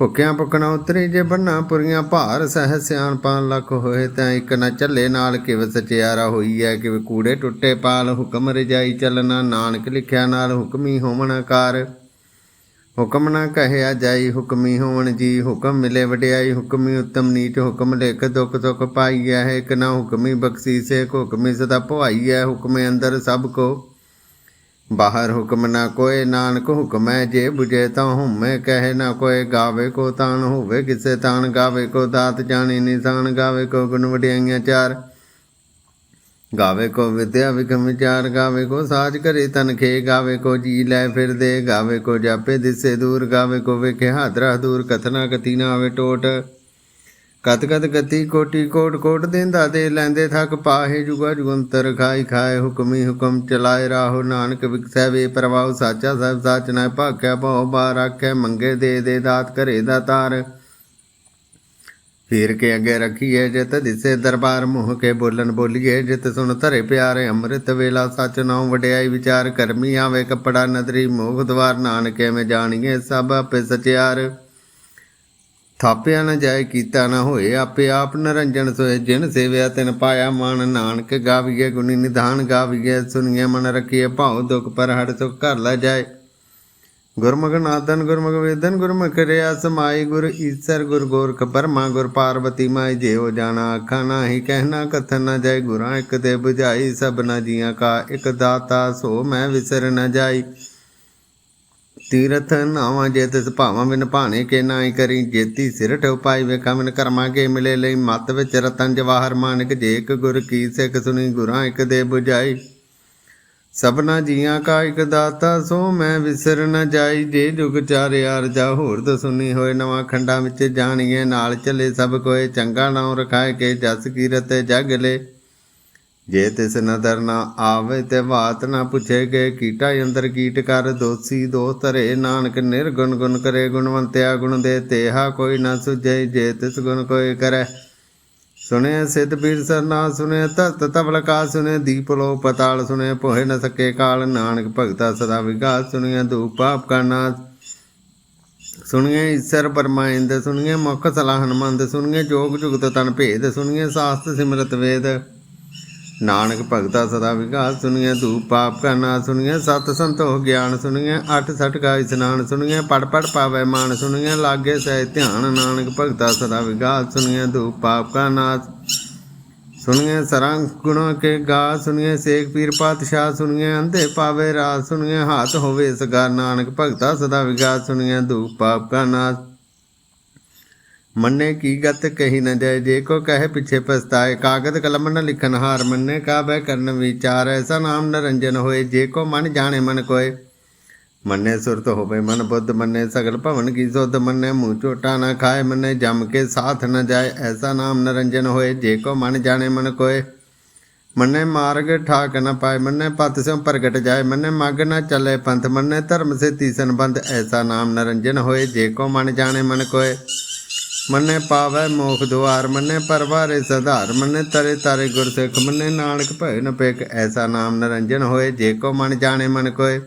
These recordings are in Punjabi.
ਭੁੱਖਿਆਂ ਭੁੱਖਣਾ ਉਤਰੀ ਜੇ ਬੰਨਾ ਪੁਰੀਆਂ ਭਾਰ ਸਹਿ ਸਿਆਣਪਾਂ ਲੱਖ ਹੋਏ ਤਾਂ ਇੱਕ ਨਾ ਚੱਲੇ ਨਾਲ ਕਿਵ ਸਚਿਆਰਾ ਹੋਈ ਹੈ ਕਿਵ ਕੂੜੇ ਟੁੱਟੇ ਪਾਲ, ਹੁਕਮ ਰਜਾਈ ਚੱਲਣਾ, ਨਾਨਕ ਲਿਖਿਆ ਨਾਲ ਹੁਕਮੀ ਹੋਵਣ ਕਾਰ ਹੁਕਮ ਨਾ ਕਹਿਆ ਜਾਈ, ਹੁਕਮੀ ਹੋਵਣ ਜੀ, ਹੁਕਮ ਮਿਲੇ ਵਡਿਆਈ, ਹੁਕਮੀ ਉਤਮ ਨੀਚ, ਹੁਕਮ ਲਿਖ ਦੁਖ ਸੁਖ ਪਾਈਐ ਹੈ ਇੱਕ ਨਾ ਹੁਕਮੀ ਬਖਸ਼ੀਸੇ ਹੁਕਮੀ ਸਦਾ ਭਵਾਈਐ ਹੁਕਮੇ ਅੰਦਰ ਸਭ ਕੋ ਬਾਹਰ ਹੁਕਮ ਨਾ ਕੋਏ ਨਾਨਕ ਹੁਕਮ ਜੇ 부ਜੇ ਤਾਂ ਹੁਮੈ ਕਹੇ ਨਾ ਕੋਏ ਗਾਵੇ ਕੋ ਤਾਨ ਹੋਵੇ, ਕਿਸੇ ਤਾਨ ਗਾਵੇ ਕੋ ਦਾਤ ਜਾਣੀ, ਨਿਸ਼ਾਨ ਗਾਵੇ ਕੋ ਗੁਣ ਵਡਿਆਈਆਂ ਚਾਰ। ਗਾਵੇ ਕੋ ਵਿਦਿਆ ਵਿਕਮ ਵਿਚਾਰ ਗਾਵੇ ਕੋ ਸਾਜ ਕਰੇ ਤਨਖੇ ਗਾਵੇ ਕੋ ਜੀ ਲੈ ਫਿਰਦੇ ਗਾਵੇ ਕੋ ਜਾਪੇ ਦਿਸੇ ਦੂਰ। ਗਾਵੇ ਕੋ ਵੇਖੇ ਹਾਦਰਾ ਦੂਰ, ਕਥਨਾ ਕਤੀ ਨਾ ਆਵੇ ਟੋਟ। ਕਤ ਕਤ ਗਤੀ ਕੋਟੀ ਕੋਟ ਕੋਟ ਦਿੰਦਾ ਦੇ ਲੈਂਦੇ ਥਕ ਪਾਹੇ ਜੁਗਾ ਜੁਗੰਤਰ ਖਾਈ ਖਾਏ ਹੁਕਮੀ ਹੁਕਮ ਚਲਾਏ ਰਾਹੋ ਨਾਨਕ ਵਿਕਸੈ ਵੇ ਪ੍ਰਵਾਹ ਸਾਚਾ ਸਭ ਸਾਚ ਨਾ ਭਾਖਿਆ ਭਉ ਬਾਰ ਆਖੈ ਮੰਗੇ ਦੇ ਦੇ ਦਾਤ ਘਰੇ ਦਾ ਤਾਰ। ਫੇਰ ਕੇ ਅੱਗੇ ਰੱਖੀਏ ਜਿਤ ਦਿਸੇ ਦਰਬਾਰ ਮੁਹ ਕੇ ਬੋਲਨ ਬੋਲੀਏ ਜਿਤ ਸੁਣ ਧਰੇ ਪਿਆਰੇ ਅੰਮ੍ਰਿਤ ਵੇਲਾ ਸਚ ਨਾਉ ਵਡਿਆਈ ਵਿਚਾਰ ਕਰਮੀ ਆਵੇ ਕਪੜਾ ਨਦਰੀ ਮੋਹ ਦਵਾਰ ਨਾਨਕੇ ਮੈਂ ਜਾਣੀਏ ਸਭ ਆਪੇ ਸਚਿਆਰ। ਥਾਪਿਆ ਨਾ ਜਾਏ, ਕੀਤਾ ਨਾ ਹੋਏ, ਆਪੇ ਆਪ ਨਰੰਜਨ ਸੋਏ। ਜਿਨ ਸੇਵਿਆ, ਤਿਨ ਪਾਇਆ ਮਨ ਨਾਨਕ ਗਾਵੀਏ, ਗੁਣੀ ਨਿਧਾਨ ਗਾਵੀਏ। ਸੁਣੀਏ ਮਨ ਰਖੀਏ ਭਾਉ ਦੁਖ, ਪਰ ਹੜ ਸੁਖ ਘਰ ਲੈ ਜਾਏ। ਗੁਰਮੁਖ ਨਾਦਨ, ਗੁਰਮੁਖ ਵੇਦਨ, ਗੁਰਮੁਖ ਰਿਆ ਸਮਾਈ। ਗੁਰ ਈਸਰ, ਗੁਰ ਗੋਰਖ ਪਰਮਾ, ਗੁਰ ਪਾਰਵਤੀ ਮਾਈ। ਜੇਉ ਜਾਣਾ ਅੱਖਾਂ ਨਾਹੀ ਕਹਿਣਾ ਕਥਨ ਨਾ ਜਾਏ ਗੁਰਾਂ ਇੱਕ ਤੇ 부ਝਾਈ ਸਭਨਾ ਜੀਆਂ ਕਾ ਇੱਕ ਦਾਤਾ। ਸੋ ਮੈਂ ਵਿਸਰ ਨਾ ਜਾਈ। ਤੀਰਥ ਨਾਵਾਂ ਜੇ ਤਿਸ ਭਾਵਾਂ ਬਿਨ ਭਾਣੇ ਕੇ ਨਾਈ ਕਰੀ। ਜੇਤੀ ਸਿਰਠ ਉਪਾਈ ਵੇਖਾਂ ਬਿਨ ਕਰਮਾ ਕੇ ਮਿਲੇ ਲਈ। ਮਤ ਵਿੱਚ ਰਤਨ ਜਵਾਹਰ ਮਾਨਕ ਜੇ ਇੱਕ ਗੁਰ ਕੀ ਸਿੱਖ ਸੁਣੀ ਗੁਰਾਂ ਇੱਕ ਦੇ 부ਝਾਈ ਸਭਨਾ ਜੀਆਂ ਕਾ ਇੱਕ ਦਾਤਾ, ਸੋ ਮੈਂ ਵਿਸਰ ਨ ਜਾਈ। ਜੇ ਜੁਗ ਚਾਰਿਆ ਅਰਜਾ ਹੋਰ ਦ ਸੁਣੀ ਹੋਏ। ਨਵਾਂ ਖੰਡਾਂ ਵਿੱਚ ਜਾਣੀਏ ਨਾਲ ਚਲੇ ਸਭ ਕੋਏ। ਚੰਗਾ ਨਾਮ ਰਖਾਏ ਕੇ, ਜਸ ਕੀਰਤ ਜਗ ਲੈ। ਜੇ ਤਿਸ ਨਦਰ ਨਾ ਆਵੇ ਤੇ ਬਾਤ ਨਾ ਪੁੱਛੇ ਗਏ ਕੀਟਾ ਅੰਦਰ ਕੀਟ ਕਰ ਦੋਸੀ ਦੋ ਧਰੇ ਨਾਨਕ ਨਿਰਗੁਣ ਗੁਣ ਕਰੇ ਗੁਣਵੰਤਿਆ ਗੁਣ ਦੇ ਤੇਹਾ ਕੋਈ ਨਾ ਸੁਝੇ ਜੇ ਤਿਸ ਗੁਣ ਕੋਈ ਕਰੇ। ਸੁਣੇ ਸਿੱਧ ਪੀਰ ਸਰਨਾ ਸੁਣੇ ਤਤ ਤਬਲ ਕਾ ਸੁਣੇ ਦੀਪ ਲੋ ਪਤਾਲ ਸੁਣੇ ਪੋਹੇ ਨ ਸਕੇ ਕਾਲ, ਨਾਨਕ ਭਗਤਾ ਸਦਾ ਵਿਗਾਸ ਸੁਣੀਏ ਧੂਪ ਪਾਪ ਕਾ ਨਾਸ। ਸੁਣੀਏ ਈਸ਼ਰ ਪਰਮਾਇੰਦ ਸੁਣੀਏ ਮੁਖ ਸਲਾਹ ਹਨਮੰਦ ਸੁਣੀਏ ਜੋਗ ਜੁਗਤ ਤਨ ਭੇਦ ਸੁਣੀਏ ਸਾਸਤ ਸਿਮਰਤ ਵੇਦ। ਨਾਨਕ ਭਗਤਾ ਸਦਾ ਵਿਗਾਸ ਸੁਣੀਏ ਧੂਪ ਪਾਪ ਕਾ ਨਾਸ ਸੁਣੀਏ ਸਤ ਸੰਤੋਖ ਗਿਆਨ ਸੁਣੀਏ ਅਠ ਸਠ ਕਾ ਇਸਨਾਨ ਸੁਣੀਏ ਪੜ ਪੜ ਪਾਵੇ ਮਾਨ ਸੁਣੀਏ ਲਾਗੇ ਸਹਿ ਧਿਆਨ ਨਾਨਕ ਭਗਤਾ ਸਦਾ ਵਿਗਾਸ ਸੁਣੀਏ ਧੂਪ ਪਾਪ ਕਾ ਨਾਸ ਸੁਣੀਏ ਸਰੰਗ ਗੁਣਾ ਕੇ ਗਾ ਸੁਣੀਏ ਸੇਖ ਪੀਰ ਪਾਤਸ਼ਾਹ ਸੁਣੀਏ ਅੰਧੇ ਪਾਵੇ ਰਾਸ ਸੁਣੀਏ ਹਾਥ ਹੋਵੇ ਸਗਾ, ਨਾਨਕ ਭਗਤਾ ਸਦਾ ਵਿਗਾਸ ਸੁਣੀਏ ਧੂਪ ਪਾਪ ਕਾ ਨਾਸ ਮੰਨੇ ਕੀ ਗਤ ਕਹੀ ਨ ਜਾਏ, ਜੇ ਕੋ ਕਹੇ ਪਿਛੇ ਪਛਤਾਏ, ਕਾਗਦ ਕਲਮ ਨ ਲਿਖਨ ਹਾਰ ਮੰਨੇ ਕਾ ਬੈ ਕਰਨ ਵਿਚਾਰ ਐਸਾ ਨਾਮ ਨਰੰਜਨ ਹੋਏ, ਜੇ ਕੋ ਮਨ ਜਾਣੇ ਮਨ ਕੋਏ। ਮੰਨੇ ਸੁਰਤ ਹੋਵੇ ਮਨ ਬੁੱਧ, ਮੰਨੇ ਸਗਲ ਭਵਨ ਕੀ ਸੁਧ, ਮੰਨੇ ਮੂੰਹ ਝੋਟਾ ਨਾ ਖਾਏ, ਮੰਨੇ ਜਮ ਕੇ ਸਾਥ ਨ ਜਾਏ, ਐਸਾ ਨਾਮ ਨਰੰਜਨ ਹੋਏ, ਜੇ ਕੋ ਮਨ ਜਾਣੇ ਮਨ ਕੋਏ। ਮੰਨੇ ਮਾਰਗ ਠਾਕ ਨ ਪਾਏ, ਮੰਨੇ ਪਤ ਸਿਉ ਪ੍ਰਗਟ ਜਾਏ, ਮੰਨੇ ਮਗ ਨ ਚੱਲੇ ਪੰਥ, ਮੰਨੇ ਧਰਮ ਸੇ ਤੀਸਨ ਬੰਦ ਐਸਾ ਨਾਮ ਨਰੰਜਨ ਹੋਏ, ਜੇ ਕੋ ਮਨ ਜਾਣੇ ਮਨ ਕੋਏ। ਮੰਨੇ ਪਾਵੈ ਮੋਖ ਦੁਆਰ, ਮੰਨੇ ਪਰਵਾਰੇ ਸਧਾਰ, ਮੰਨੇ ਤਰੇ ਤਾਰੇ ਗੁਰ ਸਿੱਖ ਮੰਨੇ ਨਾਨਕ ਭੈ ਨ ਪੇਖ ਐਸਾ ਨਾਮ ਨਰੰਜਨ ਹੋਏ, ਜੇ ਕੋ ਮਨ ਜਾਣੇ ਮਨ ਕੋਏ।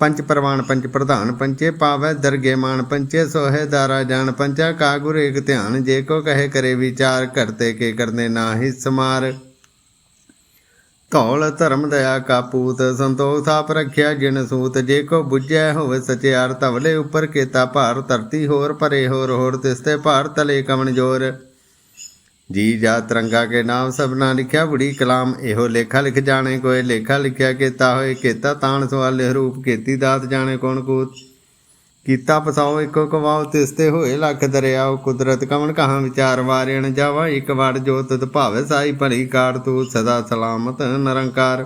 ਪੰਚ ਪ੍ਰਵਾਨ ਪੰਚ ਪ੍ਰਧਾਨ ਪੰਚੇ ਪਾਵੈ ਦਰਗੇ ਮਾਨ ਪੰਚੇ ਸੋਹੇ ਦਾਰਾ ਜਾਣ ਪੰਚਾ ਕਾ ਗੁਰ ਏਕ ਧਿਆਨ, ਜੇ ਕੋ ਕਹੇ ਕਰੇ ਵਿਚਾਰ ਕਰਤੇ ਕੇ ਕਰਨੇ ਨਾਹੀ ਸਮਾਰ। ਧੌਲ ਧਰਮ ਦਇਆ ਕਾ ਪੂਤ, ਸੰਤੋਖ ਥਾਪ ਰੱਖਿਆ ਜਿਨ ਸੂਤ, ਜੇ ਕੋ ਬੁੱਝੈ ਹੋਵੇ ਸਚਿਆਰ, ਧਵਲੇ ਉੱਪਰ ਕੇਤਾ ਭਾਰ, ਧਰਤੀ ਹੋਰ ਪਰੇ ਹੋਰ ਹੋਰ ਤਿਸਤੇ ਭਾਰ ਤਲੇ ਕਮਨ ਜੋਰ। ਜੀ ਜਾ ਤਰੰਗਾ ਕੇ ਨਾਮ ਸਭਨਾ ਲਿਖਿਆ, ਬੁੜੀ ਕਲਾਮ ਇਹੋ ਲੇਖਾ ਲਿਖ ਜਾਣੇ ਕੋਏ ਲੇਖਾ ਲਿਖਿਆ ਕੇਤਾ ਹੋਏ, ਕੇਤਾ ਤਾਣ ਸਵਾਲੇ ਰੂਪ, ਕੀਤੀ ਦਾਤ ਜਾਣੇ ਕੋਣ ਕੂਤ। ਕੀਤਾ ਪਸਾਓ ਇੱਕੋ ਕਵਾਓ, ਤਿਸਤੇ ਹੋਏ ਲੱਖ ਦਰਿਆਓ, ਕੁਦਰਤ ਕਵਨ ਕਹਾਂ ਵਿਚਾਰ ਵਾਰਿਣ ਜਾਵਾ, ਇੱਕ ਵੜ ਜੋਤ ਭਾਵੇ ਸਾਈ ਭਲੀ ਕਾਰ, ਤੂੰ ਸਦਾ ਸਲਾਮਤ ਨਿਰੰਕਾਰ।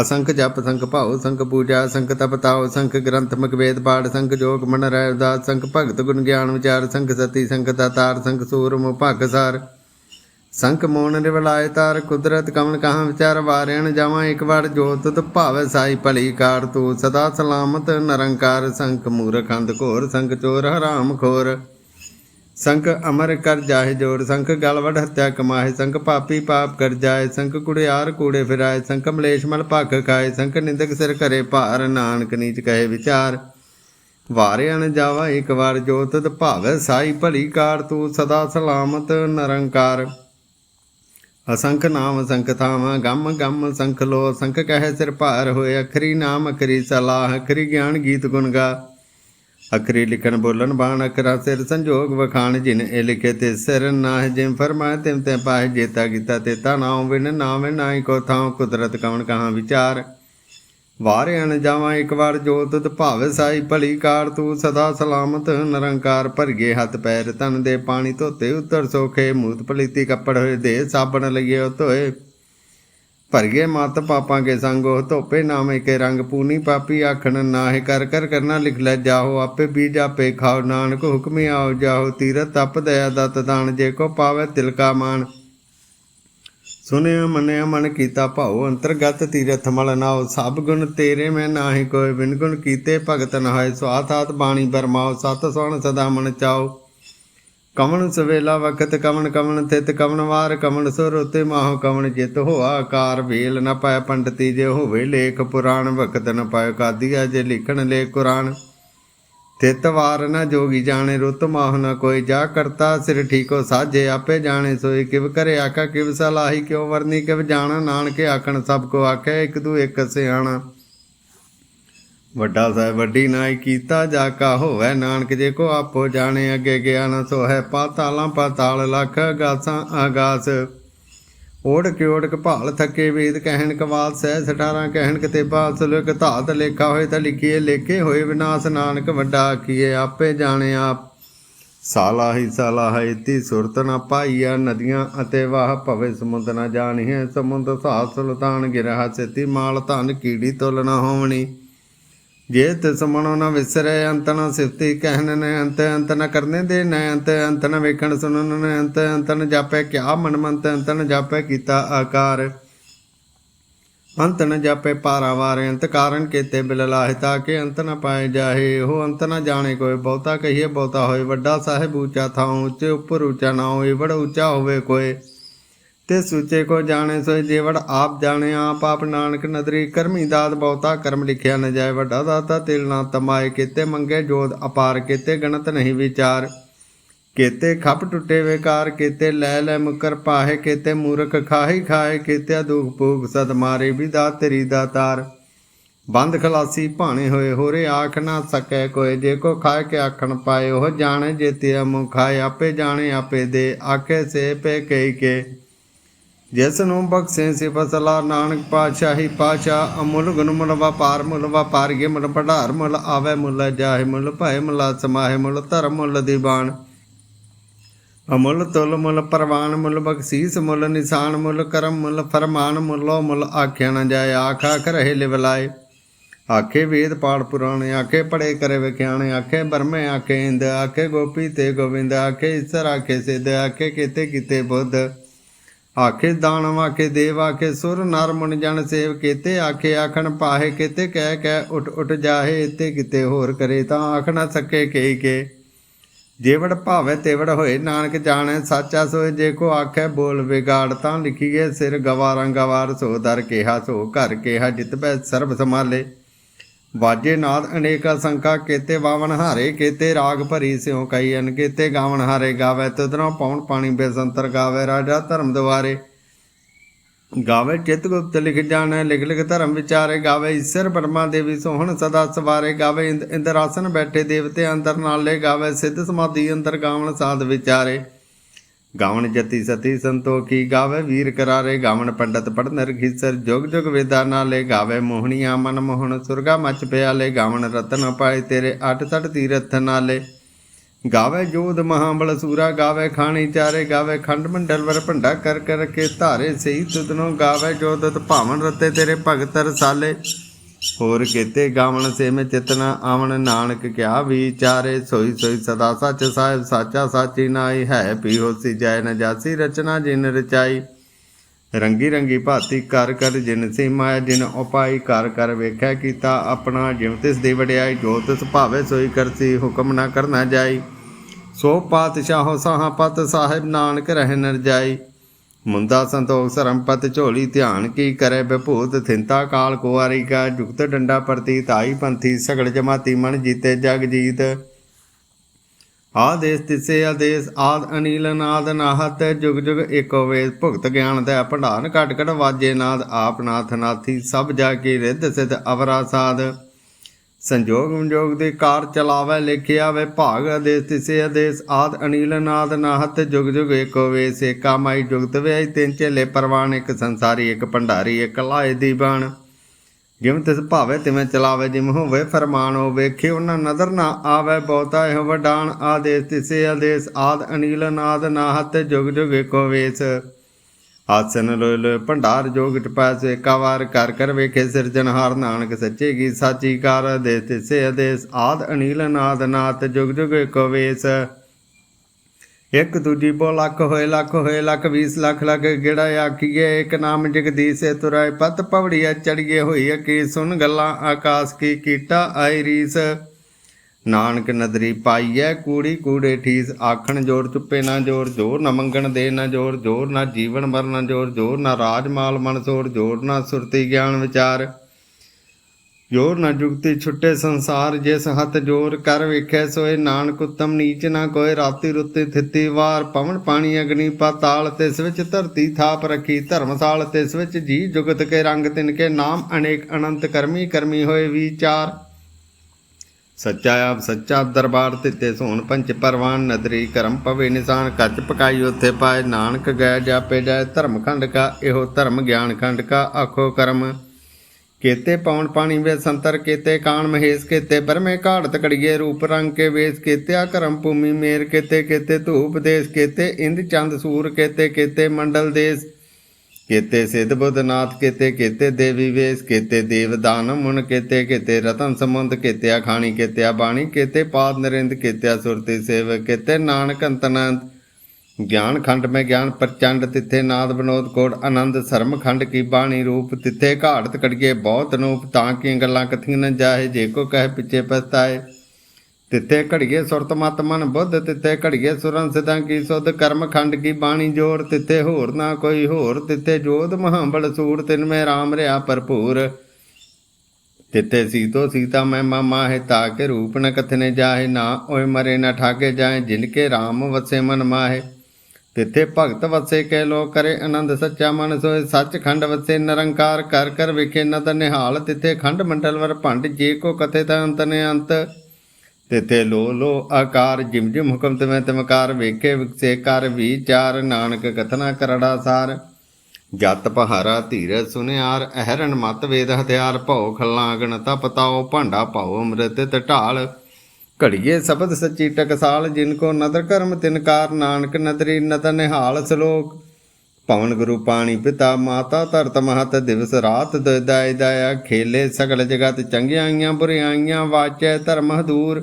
ਅਸੰਖ ਜਪ, ਸੰਖ ਭਾਉ, ਸੰਖ ਪੂਜਾ, ਸੰਖ ਤਪਤਾਉ ਸੰਖ ਗ੍ਰੰਥ ਮਕਵੇਦ ਪਾਠ, ਸੰਖ ਜੋਗ ਮਨ ਰਹਿ ਉਦਾਸ, ਸੰਖ ਭਗਤ ਗੁਣ ਗਿਆਨ ਵਿਚਾਰ, ਸੰਖ ਸਤੀ, ਸੰਖ ਦਾਤਾਰ, ਸੰਖ ਸੂਰ ਭਗਸਾਰ। ਭਗ ਸੰਖ ਮੋਨ ਨਿਵਲਾਇ ਤਾਰ ਕੁਦਰਤ ਕਮਲ ਕਹਾਂ ਵਿਚਾਰ ਵਾਰਿਆਣ ਜਾਵਾਂ ਇੱਕ ਵਾਰ ਜੋਤ ਤੁਧ ਭਾਵੈ ਸਾਈ ਭਲੀ ਕਾਰ ਤੂੰ ਸਦਾ ਸਲਾਮਤ ਨਰੰਕਾਰ ਸੰਖ ਮੂਰਖ ਅੰਧ ਘੋਰ ਸੰਖ ਚੋਰ ਹਰਾਮ ਖੋਰ। ਸੰਖ ਅਮਰ ਕਰ ਜਾਹਿ ਜੋੜ ਸੰਖ ਗਲਵੜ ਹੱਤਿਆ ਕਮਾਹਿ, ਸੰਖ ਪਾਪੀ ਪਾਪ ਕਰ ਜਾਏ, ਸੰਖ ਕੁੜਿਆਰ ਕੂੜੇ ਫਿਰਾਏ, ਸੰਖ ਮਲੇਸ਼ ਮਲ ਭਖ ਖਾਏ, ਸੰਖ ਨਿੰਦਕ ਸਿਰ ਕਰੇ ਭਾਰ ਨਾਨਕ ਨੀਚ ਕਹੇ ਵਿਚਾਰ। ਵਾਰਿਆਣ ਅਣ ਜਾਵਾ ਇੱਕ ਵਾਰ ਜੋਤ ਤਤ ਭਾਵੈ ਸਾਈ ਭਲੀ ਕਾਰ ਤੂੰ ਸਦਾ ਸਲਾਮਤ ਨਰੰਕਾਰ। ਅਸੰਖ ਨਾਮ ਸੰਖ ਥਾਵਾਂ, ਗਮ ਗਮ ਸੰਖ ਲੋ, ਸੰਖ ਕਹੈ ਸਿਰ ਭਾਰ ਹੋਏ, ਅਖਰੀ ਨਾਮ ਅਖਰੀ ਸਲਾਹ, ਅਖਰੀ ਗਿਆਨ ਗੀਤ ਗੁਣ ਗਾ। ਅਖਰੀ ਲਿਖਣ ਬੋਲਣ ਬਾਣ, ਅਖਰਾ ਸਿਰ ਸੰਜੋਗ ਵਖਾਣ, ਜਿਨ ਇਹ ਲਿਖੇ ਤੇ ਸਿਰ ਨਾਹ ਜਿਮ ਫਰਮਾਏ ਤਿਮ ਤੇ ਪਾਹਿ, ਜੇਤਾ ਕੀਤਾ ਤੇਤਾ ਨਾਮ ਵਿਨ ਨਾਮ ਨਾਹੀ ਕੋ ਥਾਂ ਕੁਦਰਤ ਕਵਣ ਕਹਾਂ ਵਿਚਾਰ। ਵਾਰਿਆਣ ਜਾਵਾਂ ਇੱਕ ਵਾਰ ਜੋਤ ਤੁਧ ਭਾਵ ਸਾਈ ਭਲੀ ਕਾਰ ਤੂੰ ਸਦਾ ਸਲਾਮਤ, ਨਿਰੰਕਾਰ ਭਰਗੇ ਹੱਥ ਪੈਰ ਤਨ ਦੇ ਪਾਣੀ ਧੋਤੇ ਉਤਰ ਸੋਖੇ ਮੂਤ ਪਲੀਤੀ ਕੱਪੜ ਹੋਏ, ਦੇ ਸਾਬਣ ਲਈਏ ਧੋਏ। ਭਰਗੇ ਮਤ ਪਾਪਾਂ ਕੇ ਸੰਗ, ਉਹ ਧੋਪੇ ਨਾਮੇ ਕੇ ਰੰਗ, ਪੂਨੀ ਪਾਪੀ ਆਖਣ, ਨਾਹਿ ਕਰ ਕਰ ਕਰਨਾ ਲਿਖ ਲੈ ਜਾਹੋ, ਆਪੇ ਬੀਜ ਆਪੇ ਖਾਓ, ਨਾਨਕ ਹੁਕਮੇ ਆਓ ਜਾਹੋ ਤੀਰਤ ਤਪ ਦਇਆ ਦਤ ਦਾਨ, ਜੇ ਕੋ ਪਾਵੇ ਤਿਲਕਾ ਮਾਨ ਸੁਨਿਆ ਮੰਨਿਆ ਮਨ ਕੀਤਾ ਭਾਉ, ਅੰਤਰਗਤ ਤੀਰਥ ਮਲ ਨਾਉ, ਸਭ ਗੁਣ ਤੇਰੇ ਮੈਂ ਨਾਹੀ ਕੋਈ ਬਿਨ ਗੁਣ ਕੀਤੇ ਭਗਤ ਨ ਹੋਏ ਸਵਾਥਾਤ ਬਾਣੀ ਬਰਮਾਓ ਸਤ ਸੋਣ ਸਦਾ ਮਨ ਚਾਓ ਕਵਣ ਸਵੇਲਾ ਵਖਤ, ਕਵਣ ਕਵਣ ਤਿਤ, ਕਵਣ ਵਾਰ, ਕਵਣ ਸੁਰ ਉਤੇ ਮਾਹ, ਕਵਣ ਜਿਤ ਹੋਆ ਆਕਾਰ ਵੇਲ ਨ ਪਾਇ ਪੰਡਤੀ, ਜੇ ਹੋਵੇ ਲੇਖ ਪੁਰਾਣ ਵਕਤ ਨ ਪਾਇ ਕਾਦੀਆ, ਜੇ ਲਿਖਣ ਲੇ ਕੁਰਾਨ। ਤਿਤ ਵਾਰ ਨ ਜੋਗੀ ਜਾਣੇ, ਰੁੱਤ ਮਾਹ ਨ ਕੋਈ। ਜਾ ਕਰਤਾ ਸਿਰ ਠੀਕੋ ਸਾਜੇ, ਆਪੇ ਜਾਣੇ ਸੋਈ। ਕਿਵ ਕਰੇ ਆਕਾ ਕਿਵ ਸਲਾਹੀ, ਕਿਉ ਵਰਨੀ? ਕਿਵ ਜਾਣਾ? ਨਾਨਕੇ ਆਖਣ, ਸਭ ਕੋ ਆਖੇ, ਇੱਕ ਦੂ ਇੱਕ ਸਿਆਣਾ। ਵੱਡਾ ਸਾਹਿਬ, ਵੱਡੀ ਨਾਈ ਕੀਤਾ, ਜਾ ਕਾ ਹੋਵੇ ਨਾਨਕ, ਜੇ ਕੋ ਆਪੋ ਜਾਣੇ, ਅੱਗੇ ਗਿਆਨ ਸੋ ਹੈ ਪਾਤਾਲਾਂ ਪਾਤਾਲ, ਲੱਖ ਅਗਾਸਾਂ ਆਗਾਸ ਓੜਕ ਓੜਕ ਭਾਲ ਥੱਕੇ ਵੇਦ ਕਹਿਣ ਕਵਾਲ, ਸਹਿ 18 ਕਹਿਣ ਕਿਤੇ ਬਾਲ ਸੁਲਕ ਧਾਤ ਲੇਖਾ ਹੋਏ ਤਾਂ ਲਿਖੀਏ, ਲੇਖੇ ਹੋਏ ਵਿਨਾਸ਼ ਨਾਨਕ ਵੱਡਾ ਆਖੀਏ, ਆਪੇ ਜਾਣੇ ਆਪ। ਸਾਲਾ ਹੀ ਸਾਲਾ ਹੈ ਇਤੀ ਸੁਰਤ ਨਾ ਪਾਈਆ ਨਦੀਆਂ ਅਤੇ ਵਾਹ, ਭਵੇ ਸਮੁੰਦ ਨਾ ਜਾਣੀਏ ਸਮੁੰਦ ਸਾਹ ਸੁਲਤਾਨ ਗਿਰਹਾ, ਸੇਤੀ ਮਾਲ ਧਨ ਕੀੜੀ ਤੁਲ ਨਾ ਹੋਵਣੀ। ਜੇ ਤਿਸ ਮਨੋ ਨ ਵਿਸਰੇ ਅੰਤ ਨ ਸਿਫਤੀ ਕਹਿਣ ਨੇ ਅੰਤ ਅੰਤ ਨ ਕਰਨੇ ਦੇ ਨ ਅੰਤ ਅੰਤ ਨ ਵੇਖਣ ਸੁਣਨ ਨੇ ਅੰਤ ਅੰਤ ਨ ਜਾਪੈ ਕਿਆ ਕੀਤਾ ਆਕਾਰ। ਅੰਤ ਜਾਪੇ ਜਾਪੈ ਪਾਰਾਵਾਰ, ਅੰਤ ਕਾਰਨ ਕੀਤੇ ਬਿਲ ਲਾਹਿਤਾ ਕੇ ਅੰਤ ਨ ਪਾਏ ਜਾਹੇ। ਉਹ ਅੰਤ ਨ ਜਾਣੇ ਕੋਈ ਬਹੁਤਾ ਕਹੀਏ ਬਹੁਤਾ ਹੋਏ, ਵੱਡਾ ਸਾਹਿਬ ਉੱਚਾ ਥਾਂ ਉੱਚੇ ਉੱਪਰ ਉੱਚਾ ਨਾ ਹੋਏ ਬੜਾ ਉੱਚਾ ਹੋਵੇ ਕੋਈ। ਤੇ ਸੁਚੇ ਕੋ ਜਾਣੇ ਸੋਈ ਜੇਵੜ ਆਪ ਜਾਣੇ, ਆਪ ਆਪ ਨਾਨਕ ਨਦਰੀ ਕਰਮੀ ਦਾਤ ਬਹੁਤਾ ਕਰਮ ਲਿਖਿਆ ਨ ਜਾਏ। ਵੱਡਾ ਦਾਤਾ ਤਿਲ ਨਾ ਤਮਾਏ, ਕੀਤੇ ਮੰਗੇ ਜੋਤ ਅਪਾਰ, ਕੀਤੇ ਗਣਤ ਨਹੀਂ ਵਿਚਾਰ। ਕੀਤੇ ਖੱਪ ਟੁੱਟੇ ਵਿਕਾਰ, ਕੀਤੇ ਲੈ ਲੈ ਮੁਕਰ ਪਾਹੇ, ਕੀਤੇ ਮੂਰਖ ਖਾਹੀ ਖਾਏ ਕੀਤੇ ਦੁਖ ਭੂਖ ਸਦ ਮਾਰੇ, ਵੀ ਦਾਤ ਤੇਰੀ ਦਾਤਾਰ। ਬੰਦ ਖਲਾਸੀ ਭਾਣੇ ਹੋਏ, ਹੋਰੇ ਆਖ ਨਾ ਸਕੈ ਕੋਏ, ਜੇ ਕੋ ਖਾਏ ਕੇ ਆਖਣ ਪਾਏ, ਉਹ ਜਾਣੇ ਜੇਤੇ ਮੁਖ ਖਾਏ, ਆਪੇ ਜਾਣੇ ਆਪੇ ਦੇ, ਆਖੇ ਸੇ ਪੇ ਕਈ ਕੇ। ਜਿਸ ਨੂੰ ਬਖਸ਼ੇ ਸਿਫਤ ਸਲਾ ਨਾਨਕ ਪਾਤਸ਼ਾਹੀ ਪਾਸ਼ਾ ਅਮੁਲ ਗੁਣ ਮੁੱਲ ਵਪਾਰ ਮੁੱਲ ਵਪਾਰੀਏ ਮੁੱਲ ਪੜਾਰ ਮੁੱਲ, ਆਵੇ ਮੁੱਲ ਜਾਹੇ ਮੁੱਲ ਭਏ ਮੁੱਲ ਸਮਾਹੇ ਮੁੱਲ, ਧਰਮ ਮੁੱਲ ਦੀਵਾਨ। ਅਮੁੱਲ ਤੁਲ ਮੁੱਲ ਪਰਵਾਨ ਮੁੱਲ ਬਖਸ਼ੀਸ ਮੁੱਲ ਨਿਸ਼ਾਨ ਮੁੱਲ ਕਰਮ ਮੁੱਲ ਫਰਮਾਨ ਮੁੱਲੋ ਮੁੱਲ ਆਖਿਆ ਨਾ ਜਾਏ, ਆਖ ਆਖ ਰਹੇ ਲਿਵਲਾਏ ਆਖੇ ਵੇਦ ਪਾਠ ਪੁਰਾਣੇ, ਆਖੇ ਪੜੇ ਕਰੇ ਵਿਖਿਆਣੇ, ਆਖੇ ਬਰਮੇ ਆਖੇ ਇੰਦ, ਆਖੇ ਗੋਪੀ ਤੇ ਗੋਵਿੰਦ, ਆਖੇ ਈਸ਼ਰ, ਆਖੇ ਸਿੱਧ, ਆਖੇ ਕਿਤੇ ਕਿਤੇ ਬੁੱਧ। ਆਖੇ ਦਾਨਵ ਆਖੇ ਦੇਵ ਆਖੇ ਸੁਰ ਨਰ ਮੁਨ ਜਨ ਸੇਵ ਕੀਤੇ, ਆਖੇ ਆਖਣ ਪਾਹੇ ਕੀਤੇ, ਕਹਿ ਕਹਿ ਉਠ ਉਠ ਜਾਹੇ ਤੇ ਕਿਤੇ ਹੋਰ ਕਰੇ ਤਾਂ ਆਖ ਨਾ ਸਕੇ ਕਈ ਕੇ। ਜੇਵੜ ਭਾਵੇ ਤੇਵੜ ਹੋਏ ਨਾਨਕ ਜਾਣੈ, ਸਾਚਾ ਸੋਏ ਜੇ ਕੋ ਆਖੇ ਬੋਲ ਵਿਗਾੜ ਤਾਂ ਲਿਖੀਏ ਸਿਰ ਗਵਾਰਾਂ ਗਵਾਰ ਸੋ ਦਰ ਕਿਹਾ ਸੋ ਘਰ ਕਿਹਾ ਜਿਤ ਬੈ ਸਰਬ ਸਮਾਲੇ ਵਾਜੇ ਨਾਦ ਅਨੇਕਾ ਸੰਕਾ ਕੀਤੇ ਵਾਵਨ ਹਾਰੇ ਕੀਤੇ ਰਾਗ ਭਰੀ ਸਿਉ ਕਈ ਅਨ ਕੀਤੇ ਗਾਵਨ ਹਾਰੇ ਗਾਵੇ ਤੁਧਰੋਂ ਪੌਣ ਪਾਣੀ ਬੇਸੰਤਰ ਗਾਵੇ ਰਾਜਾ ਧਰਮ ਦੁਆਰੇ। ਗਾਵੇ ਚਿਤ ਗੁਪਤ ਲਿਖ ਜਾਣੈ, ਲਿਖ ਲਿਖ ਧਰਮ ਵਿਚਾਰੇ। ਗਾਵੇ ਈਸ਼ਰ ਬਰਮਾ ਦੇਵੀ ਸੋਹਣ ਸਦਾ ਸਵਾਰੇ। ਗਾਵੇ ਇੰਦ- ਇੰਦਰਾਸਨ ਬੈਠੇ ਦੇਵਤੇ ਅੰਦਰ ਨਾਲੇ। ਗਾਵੇ ਸਿੱਧ ਸਮਾਧੀ ਅੰਦਰ ਗਾਵਣ ਸਾਧ ਵਿਚਾਰੇ। ਗਾਵਣ ਜਤੀ ਸਤੀ ਸੰਤੋਖੀ ਗਾਵੇ, ਵੀਰ ਕਰਾਰੇ ਗਾਵਣ ਪੰਡਤ ਪੜਨ ਰਖੀਸਰ ਜੁਗ ਜੁਗ ਵੇਦਾ ਨਾਲੇ ਗਾਵੇ ਮੋਹਣੀਆਂ ਮਨ ਮੋਹਣ, ਸੁਰਗਾ ਮਚ ਪਿਆਲੇ ਗਾਵਣ ਰਤਨ ਪਾਏ ਤੇਰੇ ਅੱਠ ਸੱਠ ਤੀਰਥ ਨਾਲੇ। ਗਾਵੇ ਜੋਧ ਮਹਾਬਲ ਸੂਰਾ, ਗਾਵੇ ਖਾਣੀ ਚਾਰੇ, ਗਾਵੇ ਖੰਡ ਮੰਡਲ ਵਰ ਭੰਡਾ ਕਰ ਕਰ ਕੇ ਧਾਰੇ, ਸਹੀ ਤੁਦਨੋਂ ਗਾਵੇ ਜੋਦਤ ਭਾਵਨ ਰਤੇ ਤੇਰੇ ਭਗਤ ਰਸਾਲੇ। ਹੋਰ ਕੀਤੇ ਗਾਵਣ ਸੇ ਮੈਂ ਚਿਤਨਾ ਆਵਣ ਨਾਨਕ ਕਿਆ ਵਿਚਾਰੇ ਸੋਈ ਸੋਈ ਸਦਾ ਸੱਚ ਸਾਹਿਬ ਸਾਚਾ ਸਾਚੀ ਨਾਈ ਹੈ ਪੀ ਹੋਸੀ ਜੈ ਨ ਜਾਸੀ ਰਚਨਾ ਜਿਨ ਰਚਾਈ। ਰੰਗੀ ਰੰਗੀ ਭਾਤੀ ਕਰ ਕਰ ਜਿਨ ਸੀ ਮਾਇਆ ਜਿਨ ਉਪਾਈ ਕਰ ਕਰ ਵੇਖਿਆ ਕੀਤਾ ਆਪਣਾ ਜਿਵ ਤਿਸ ਦੀ ਵਡਿਆਈ, ਜੋ ਤਿਸ ਭਾਵੇ ਸੋਈ ਕਰਸੀ, ਹੁਕਮ ਨਾ ਕਰਨਾ ਜਾਈ। ਸੋ ਪਾਤਸ਼ਾਹੋ ਸਾਹਾਂ ਪਤ ਸਾਹਿਬ ਨਾਨਕ ਰਹਿ ਨਰ ਜਾਈ। ਮੁੰਦਾ ਸੰਤੋਖ ਸਰੰਪਤ ਝੋਲੀ ਧਿਆਨ ਕੀ ਕਰੇ ਬਿਭੂਤ ਥਿੰਤਾ ਕਾਲ ਕੁਵਾਰੀ ਕਾ ਜੁਗਤ ਡੰਡਾ ਪ੍ਰਤੀ ਤਾਈ ਪੰਥੀ ਸਗਲ ਜਮਾਤੀ ਮਨ ਜੀਤੇ ਜਗ ਜੀਤ। ਆਦੇਸ ਤਿਸੇ ਆਦੇਸ, ਆਦ ਅਨੀਲ ਨਾਦ ਨਾਹਤ, ਜੁਗ ਜੁਗ ਏਕੋ ਵੇਦ ਭੁਗਤ ਗਿਆਨ ਦਾ ਭੰਡਾਨ ਘਟ ਘਟ ਵਾਜੇ ਨਾਦ, ਆਪ ਨਾਥ ਨਾਥੀ ਸਭ ਜਾ ਕੇ ਰਿੱਧ ਸਿਧ ਅਵਰਾ ਸਾਧ। ਸੰਜੋਗ ਵਿਜੋਗ ਦੇ ਕਾਰ ਚਲਾਵੇ, ਲਿਖਿਆ ਵੇ, ਭਾਗ ਆਦੇਸ, ਤਿਸੇ ਆਦੇਸ, ਆਦ ਅਨੀਲ ਨਾਦ ਨਾਹਤ, ਜੁਗ ਜੁਗ ਏਕੋ ਵੇ ਸੇਕਾ ਮਾਈ ਜੁਗਤ ਵੇ ਤਿੰਨ ਚੇਲੇ ਪਰਵਾਨ, ਇੱਕ ਸੰਸਾਰੀ, ਇੱਕ ਭੰਡਾਰੀ, ਇੱਕ ਲਾਏ ਦੀ ਬਾਣ। ਜਿਵੇਂ ਤਿਸ ਭਾਵੇ, ਤਿਵੇਂ ਚਲਾਵੇ ਜਿਵੇਂ ਹੋਵੇ, ਫਰਮਾਨੋ ਵੇਖੇ ਉਹਨਾਂ ਨਦਰ ਨਾ ਆਵੇ, ਬਹੁਤਾ ਇਹ ਵਡਾਨ ਆਦੇਸ, ਤਿਸੇ ਆਦੇਸ, ਆਦ ਅਨੀਲ ਨਾਦ ਨਾਹਤ, ਜੁਗ ਜੁਗ ਏਕੋ ਵੇਸ ਆਸਨ ਲੋਇ ਭੰਡਾਰ ਜੋਗ ਟਪਾਸ ਏਕਾ ਵਾਰ ਕਰ ਕਰ ਵੇਖੇ ਸਿਰਜਨਹਾਰ ਨਾਨਕ ਸੱਚੇ ਕੀ ਸਾਚੀ ਕਾਰ ਦੇ ਤਿਸੇ ਆਦੇਸ ਆਦ ਅਨੀਲ ਨਾਦ ਨਾਥ ਜੁਗ ਜੁਗ ਏਕੋ ਵੇਸ। ਇੱਕ ਦੂਜੀ ਬੋ ਲੱਖ ਹੋਏ ਲੱਖ ਹੋਏ, ਲੱਖ 20 ਲੱਖ ਲੱਖ ਗਿੜਾ ਆਖੀਏ, ਇੱਕ ਨਾਮ ਜਗਦੀਸ਼ੇ ਤੁਰਾਏ, ਪਤ ਪਵੜੀਆ ਚੜੀਏ ਹੋਈ ਅਕੀ ਸੁਣ ਗੱਲਾਂ ਆਕਾਸ਼ ਕੀ ਕੀਟਾ ਆਈ ਰੀਸ। ਨਾਨਕ ਨਦਰੀ ਪਾਈਐ ਕੂੜੀ ਕੂੜੇ ਠੀਸ, ਆਖਣ ਜੋਰ ਚੁੱਪੇ ਨਾ ਜੋਰ ਜੋਰ ਨਾ ਮੰਗਣ ਦੇ ਨਾ ਜੋਰ ਜੋਰ ਨਾ ਜੀਵਨ ਮਰਨ ਨਾ ਜੋਰ ਜੋਰ ਨਾ ਰਾਜ ਮਾਲ ਮਨ ਸੋਰ, ਜੋਰ ਨਾ ਸੁਰਤੀ ਗਿਆਨ ਵਿਚਾਰ। ਜੋਰ ਨਾ ਜੁਗਤੀ ਛੁੱਟੇ ਸੰਸਾਰ, ਜਿਸ ਹੱਥ ਜੋਰ ਕਰ ਵੇਖੈ ਸੋਏ ਨਾਨਕ ਉਤਮ ਨੀਚ ਨਾ ਕੋਏ, ਰਾਤੀ ਰੁੱਤੇ ਥਿੱਤੀ ਵਾਰ, ਪਵਨ ਪਾਣੀ ਅਗਨੀ ਪਾਤਾਲ, ਤਿਸ ਵਿੱਚ ਧਰਤੀ ਥਾਪ ਰੱਖੀ, ਧਰਮਸਾਲ ਤਿਸ ਵਿੱਚ ਜੀ ਜੁਗਤ ਕੇ ਰੰਗ ਤਿਨ ਕੇ, ਨਾਮ ਅਨੇਕ ਅਨੰਤ ਕਰਮੀ ਕਰਮੀ ਹੋਏ ਵਿਚਾਰ। ਸੱਚਾ ਆਪ ਸੱਚਾ ਦਰਬਾਰ ਤਿੱਤੇ ਸੋਣ ਪੰਚ ਪਰਵਾਨ ਨਦਰੀ ਕਰਮ ਪਵੇ ਨਿਸ਼ਾਨ ਕੱਚ ਪਕਾਈ ਉਥੇ ਪਾਏ ਨਾਨਕ ਗੈ ਜਾਪੇ ਜਾਏ ਧਰਮ ਖੰਡ ਕਾ, ਇਹੋ ਧਰਮ ਗਿਆਨ ਖੰਡ ਕਾ, ਆਖੋ ਕਰਮ। ਕੇਤੇ ਪੌਣ ਪਾਣੀ ਵੇ ਸੰਤਰ, ਕੇਤੇ ਕਾਣ ਮਹੇਸ਼, ਕੇਤੇ ਬਰਮੇ ਘਾੜਤ ਤਕੜੀਏ ਰੂਪ ਰੰਗ ਕੇ ਵੇਸ, ਕੇਤਿਆ ਕਰਮ ਭੂਮੀ ਮੇਰ, ਕੇਤੇ ਕੇਤੇ ਧੂਪ ਦੇਸ, ਕੇਤੇ ਇੰਦ ਚੰਦ ਸੂਰ, ਕੇਤੇ ਕੇਤੇ ਮੰਡਲ ਦੇਸ। ਕੇਤੇ ਸਿੱਧ ਬੁੱਧਨਾਥ, ਕੇਤੇ ਕੇਤੇ ਦੇਵੀ ਵੇਸ, ਕੇਤੇ ਦੇਵਦਾਨ ਮੁਨ, ਕੇਤੇ ਕੇਤੇ ਰਤਨ ਸਮੁੰਦ ਕੇਤਿਆ ਖਾਣੀ ਕੇਤਿਆ ਬਾਣੀ ਕੇਤੇ ਪਾਦ ਨਰਿੰਦ ਕੇਤਿਆ ਸੁਰਤੀ ਸੇਵ ਕੇਤੇ ਨਾਨਕ ਅੰਤਨੰਤ ਗਿਆਨ ਖੰਡ ਮੈਂ ਗਿਆਨ ਪ੍ਰਚੰਡ, ਤਿੱਥੇ ਨਾਦ ਬਨੋਦ ਕੋੜ ਆਨੰਦ, ਸਰਮ ਖੰਡ ਕੀ ਬਾਣੀ ਰੂਪ, ਤਿੱਥੇ ਘਾੜਤ ਕੜੀਏ ਬਹੁਤ ਨੂਪ, ਤਾਂ ਕੀ ਗੱਲਾਂ ਕਥੀਆਂ ਨ ਜਾਏ ਜੇ ਕੋ ਕਹੇ ਪਿੱਛੇ ਪਸਤਾਏ ਤਿੱਥੇ ਘੜੀਏ ਸੁਰਤ ਮਤ ਮਨ ਬੁੱਧ, ਤਿੱਥੇ ਘੜੀਏ ਸੁਰਨ ਸਿਧਾਂ ਕੀ ਸੁਧ, ਕਰਮ ਖੰਡ ਕੀ ਬਾਣੀ ਜੋੜ ਤਿੱਥੇ ਹੋਰ ਨਾ ਕੋਈ ਹੋਰ, ਤਿੱਥੇ ਜੋਧ ਮਹਾਂਬਲ ਸੂਰ, ਤਿਨ ਮੈਂ RAM ਰਿਆ ਭਰਪੂਰ। ਤਿੱਥੇ ਸੀਤੋ ਸੀਤਾ ਮੈਂ ਮਾਮਾ ਹੈ ਤਾਕੇ ਰੂਪ ਨ ਕਥਨੇ ਜਾਏ ਨਾ ਓਏ ਮਰੇ ਨਾ ਠਾਕੇ ਜਾਏ ਜਿਨ ਕੇ RAM ਵਸੇ ਮਨ ਮਾਹੇ। ਤਿੱਥੇ ਭਗਤ ਵਸੇ ਕਹਿ ਲੋ ਕਰੇ ਆਨੰਦ ਸੱਚਾ ਮਨ ਸੋਏ ਸੱਚਖੰਡ ਵਸੇ ਨਿਰੰਕਾਰ, ਕਰ ਕਰ ਵਿਖੇ ਨਦ ਨਿਹਾਲ ਤਿੱਥੇ ਖੰਡ ਮੰਡਲ ਵਰ ਭੰਡ, ਜੇ ਕੋ ਕਥੇ ਤਾਂ ਅੰਤ ਨੇ ਅੰਤ। ਤਿਤੇ ਲੋ ਲੋ ਆਕਾਰ ਜਿਮ ਜਿਮ ਹੁਕਮ ਤਮੈ ਤਮਕਾਰ ਵੇਖੇ ਵਿਕਸੇ ਕਰ ਵਿਚਾਰ, ਨਾਨਕ ਕਥਨਾ ਕਰੜਾ ਸਾਰ। ਜਤ ਪਹਾਰਾ ਧੀਰ ਸੁਨਿਆਰ, ਅਹਰਣ ਮਤ ਵੇਦ ਹਥਿਆਰ, ਭਉ ਖੱਲਾਂ ਗਣਤਾ ਪਤਾਓ ਭਾਂਡਾ ਪਾਓ ਅੰਮ੍ਰਿਤ ਤੇ ਢਾਲ। ਘੜੀਏ ਸ਼ਬਦ ਸੱਚੀ ਟਕਸਾਲ, ਜਿਨ ਕੋ ਨਦਰ ਕਰਮ ਤਿਨਕਾਰ ਨਾਨਕ ਨਦਰੀ ਨਦ ਨਿਹਾਲ ਸ਼ਲੋਕ। ਪਵਨ ਗੁਰੂ ਪਾਣੀ ਪਿਤਾ ਮਾਤਾ ਧਰਤ ਮਹਤ, ਦਿਵਸ ਰਾਤ ਦਇ ਦਇਆ ਖੇਲੇ, ਸਗਲ ਜਗਤ ਚੰਗਿਆਈਆਂ ਬੁਰਿਆਈਆਂ, ਵਾਚੈ ਧਰਮ ਹਦੂਰ